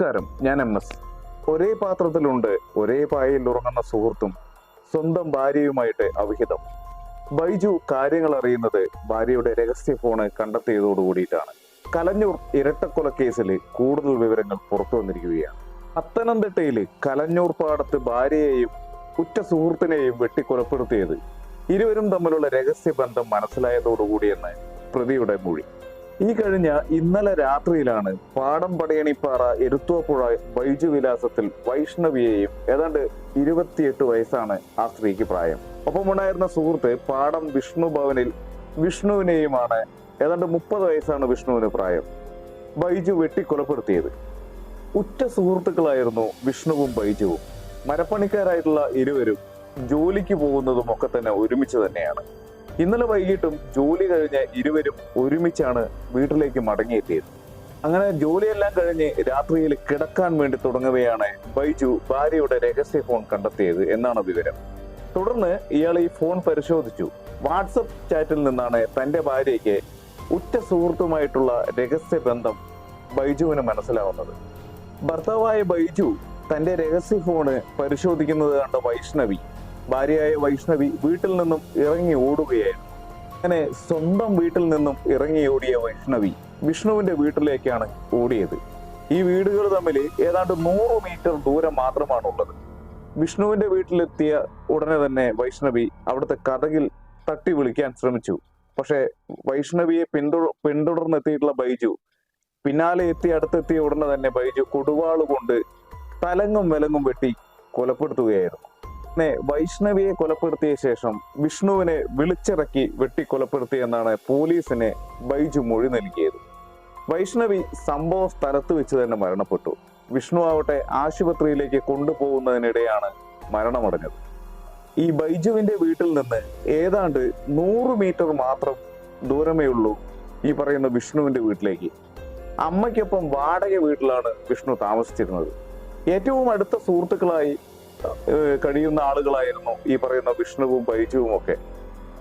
നമസ്കാരം. ഞാൻ M S. ഒരേ പാത്രത്തിലുണ്ട് ഒരേ പായയിൽ ഉറങ്ങുന്ന സുഹൃത്തും സ്വന്തം ഭാര്യയുമായിട്ട് അവിഹിതം. ബൈജു കാര്യങ്ങൾ അറിയുന്നത് ഭാര്യയുടെ രഹസ്യ ഫോണ് കണ്ടെത്തിയതോടുകൂടിയിട്ടാണ് കലഞ്ഞൂർ ഇരട്ടക്കൊലക്കേസിൽ കൂടുതൽ വിവരങ്ങൾ പുറത്തു വന്നിരിക്കുകയാണ്. പത്തനംതിട്ടയിൽ കലഞ്ഞൂർ പാടത്ത് ഭാര്യയെയും ഉറ്റ സുഹൃത്തിനെയും വെട്ടിക്കൊലപ്പെടുത്തിയത് ഇരുവരും തമ്മിലുള്ള രഹസ്യ ബന്ധം മനസ്സിലായതോടുകൂടിയെന്ന് പ്രതിയുടെ മൊഴി. ഈ കഴിഞ്ഞ ഇന്നലെ രാത്രിയിലാണ് പാടം പടയണിപ്പാറ എരുത്തുവപ്പുഴ ബൈജു വിലാസത്തിൽ വൈഷ്ണവിയെയും ഏതാണ്ട് ഇരുപത്തിയെട്ട് വയസ്സാണ് ആ സ്ത്രീക്ക് പ്രായം. ഒപ്പമുണ്ടായിരുന്ന സുഹൃത്ത് പാടം വിഷ്ണു ഭവനിൽ വിഷ്ണുവിനെയുമാണ് ഏതാണ്ട് മുപ്പത് വയസ്സാണ് വിഷ്ണുവിന് പ്രായം ബൈജു വെട്ടിക്കൊലപ്പെടുത്തിയത്. ഉറ്റ സുഹൃത്തുക്കളായിരുന്നു വിഷ്ണുവും ബൈജുവും. മരപ്പണിക്കാരായിട്ടുള്ള ഇരുവരും ജോലിക്ക് പോകുന്നതും ഒക്കെ തന്നെ ഒരുമിച്ച് തന്നെയാണ്. ഇന്നലെ വൈകിട്ടും ജോലി കഴിഞ്ഞ് ഇരുവരും ഒരുമിച്ചാണ് വീട്ടിലേക്ക് മടങ്ങിയെത്തിയത്. അങ്ങനെ ജോലിയെല്ലാം കഴിഞ്ഞ് രാത്രിയിൽ കിടക്കാൻ വേണ്ടി തുടങ്ങുകയാണ് ബൈജു ഭാര്യയുടെ രഹസ്യ ഫോൺ കണ്ടെത്തിയത് എന്നാണ് വിവരം. തുടർന്ന് ഇയാൾ ഈ ഫോൺ പരിശോധിച്ചു. വാട്സപ്പ് ചാറ്റിൽ നിന്നാണ് തന്റെ ഭാര്യയ്ക്ക് ഉറ്റ സുഹൃത്തുമായിട്ടുള്ള രഹസ്യ ബന്ധം ബൈജുവിന് മനസ്സിലാവുന്നത്. ഭർത്താവായ ബൈജു തന്റെ രഹസ്യ ഫോണ് പരിശോധിക്കുന്നത് കണ്ട വൈഷ്ണവി ഭാര്യയായ വൈഷ്ണവി വീട്ടിൽ നിന്നും ഇറങ്ങി ഓടുകയായിരുന്നു. അങ്ങനെ സ്വന്തം വീട്ടിൽ നിന്നും ഇറങ്ങി ഓടിയ വൈഷ്ണവി വിഷ്ണുവിന്റെ വീട്ടിലേക്കാണ് ഓടിയത്. ഈ വീടുകൾ തമ്മിൽ ഏതാണ്ട് നൂറ് മീറ്റർ ദൂരം മാത്രമാണുള്ളത്. വിഷ്ണുവിന്റെ വീട്ടിലെത്തിയ ഉടനെ തന്നെ വൈഷ്ണവി അവിടുത്തെ കഥകിൽ തട്ടി വിളിക്കാൻ ശ്രമിച്ചു. പക്ഷെ വൈഷ്ണവിയെ പിന്തുടർന്ന് പിന്തുടർന്നെത്തിയിട്ടുള്ള ബൈജു പിന്നാലെ എത്തി അടുത്തെത്തിയ ഉടനെ തന്നെ ബൈജു കൊടുവാളുകൊണ്ട് തലങ്ങും വിലങ്ങും വെട്ടി കൊലപ്പെടുത്തുകയായിരുന്നു. വൈഷ്ണവിയെ കൊലപ്പെടുത്തിയ ശേഷം വിഷ്ണുവിനെ വിളിച്ചിറക്കി വെട്ടിക്കൊലപ്പെടുത്തിയെന്നാണ് പോലീസിന് ബൈജു മൊഴി നൽകിയത്. വൈഷ്ണവി സംഭവ സ്ഥലത്ത് വെച്ച് തന്നെ മരണപ്പെട്ടു. വിഷ്ണു ആവട്ടെ ആശുപത്രിയിലേക്ക് കൊണ്ടുപോകുന്നതിനിടെയാണ് മരണമടഞ്ഞത്. ഈ ബൈജുവിന്റെ വീട്ടിൽ നിന്ന് ഏതാണ്ട് നൂറ് മീറ്റർ മാത്രം ദൂരമേ ഉള്ളൂ ഈ പറയുന്ന വിഷ്ണുവിന്റെ വീട്ടിലേക്ക്. അമ്മയ്ക്കൊപ്പം വാടക വീട്ടിലാണ് വിഷ്ണു താമസിച്ചിരുന്നത്. ഏറ്റവും അടുത്ത സുഹൃത്തുക്കളായി കഴിയുന്ന ആളുകളായിരുന്നു ഈ പറയുന്ന വിഷ്ണുവും ബൈജുവും ഒക്കെ.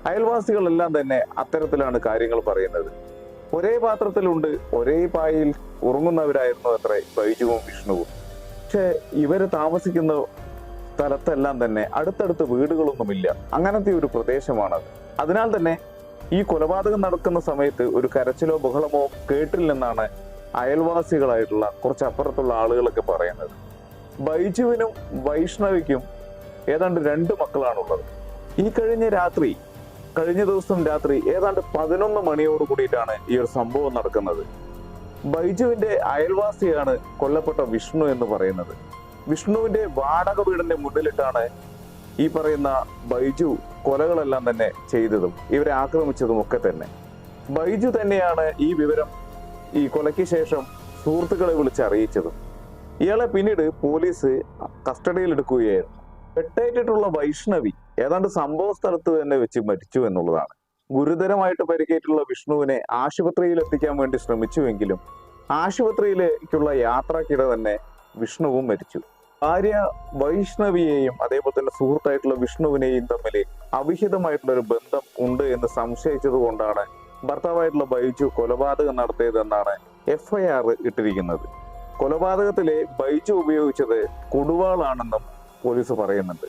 അയൽവാസികളെല്ലാം തന്നെ അത്തരത്തിലാണ് കാര്യങ്ങൾ പറയുന്നത്. ഒരേ പാത്രത്തിലുണ്ട് ഒരേ പായയിൽ ഉറങ്ങുന്നവരായിരുന്നു അത്രേ ബൈജുവും വിഷ്ണുവും. പക്ഷെ ഇവർ താമസിക്കുന്ന സ്ഥലത്തെല്ലാം തന്നെ അടുത്തടുത്ത് വീടുകളൊന്നുമില്ല. അങ്ങനത്തെ ഒരു പ്രദേശമാണത് അതിനാൽ തന്നെ ഈ കൊലപാതകം നടക്കുന്ന സമയത്ത് ഒരു കരച്ചിലോ ബഹളമോ കേട്ടില്ലെന്നാണ് അയൽവാസികളായിട്ടുള്ള കുറച്ച് അപ്പുറത്തുള്ള ആളുകളൊക്കെ പറയുന്നത്. ബൈജുവിനും വൈഷ്ണവിക്കും ഏതാണ്ട് രണ്ട് മക്കളാണുള്ളത്. ഈ കഴിഞ്ഞ രാത്രി കഴിഞ്ഞ ദിവസം രാത്രി ഏതാണ്ട് പതിനൊന്ന് മണിയോട് കൂടിയിട്ടാണ് ഈ ഒരു സംഭവം നടക്കുന്നത്. ബൈജുവിന്റെ അയൽവാസിയാണ് കൊല്ലപ്പെട്ട വിഷ്ണു എന്ന് പറയുന്നത്. വിഷ്ണുവിന്റെ വാടക വീടിന്റെ മുന്നിലിട്ടാണ് ഈ പറയുന്ന ബൈജു കൊലകളെല്ലാം തന്നെ ചെയ്തതും ഇവരെ ആക്രമിച്ചതും ഒക്കെ തന്നെ. ബൈജു തന്നെയാണ് ഈ വിവരം ഈ കൊലയ്ക്ക് ശേഷം സുഹൃത്തുക്കളെ വിളിച്ച് അറിയിച്ചതും ഇയാളെ പിന്നീട് പോലീസ് കസ്റ്റഡിയിൽ എടുക്കുകയായിരുന്നു. വെട്ടേറ്റിട്ടുള്ള വൈഷ്ണവി ഏതാണ്ട് സംഭവ സ്ഥലത്ത് തന്നെ വെച്ച് മരിച്ചു എന്നുള്ളതാണ്. ഗുരുതരമായിട്ട് പരിക്കേറ്റുള്ള വിഷ്ണുവിനെ ആശുപത്രിയിൽ എത്തിക്കാൻ വേണ്ടി ശ്രമിച്ചുവെങ്കിലും ആശുപത്രിയിലേക്കുള്ള യാത്രക്കിടെ തന്നെ വിഷ്ണുവും മരിച്ചു. ഭാര്യ വൈഷ്ണവിയെയും അതേപോലെ തന്നെ സുഹൃത്തായിട്ടുള്ള വിഷ്ണുവിനെയും തമ്മിൽ അവിഹിതമായിട്ടുള്ള ഒരു ബന്ധം ഉണ്ട് എന്ന് സംശയിച്ചത് കൊണ്ടാണ് ഭർത്താവായിട്ടുള്ള ബൈജു കൊലപാതകം നടത്തിയതെന്നാണ് എഫ്ഐആർ ഇട്ടിരിക്കുന്നത്. കൊലപാതകത്തിലെ ബൈജു ഉപയോഗിച്ചത് കൊടുവാളാണെന്നും പോലീസ് പറയുന്നുണ്ട്.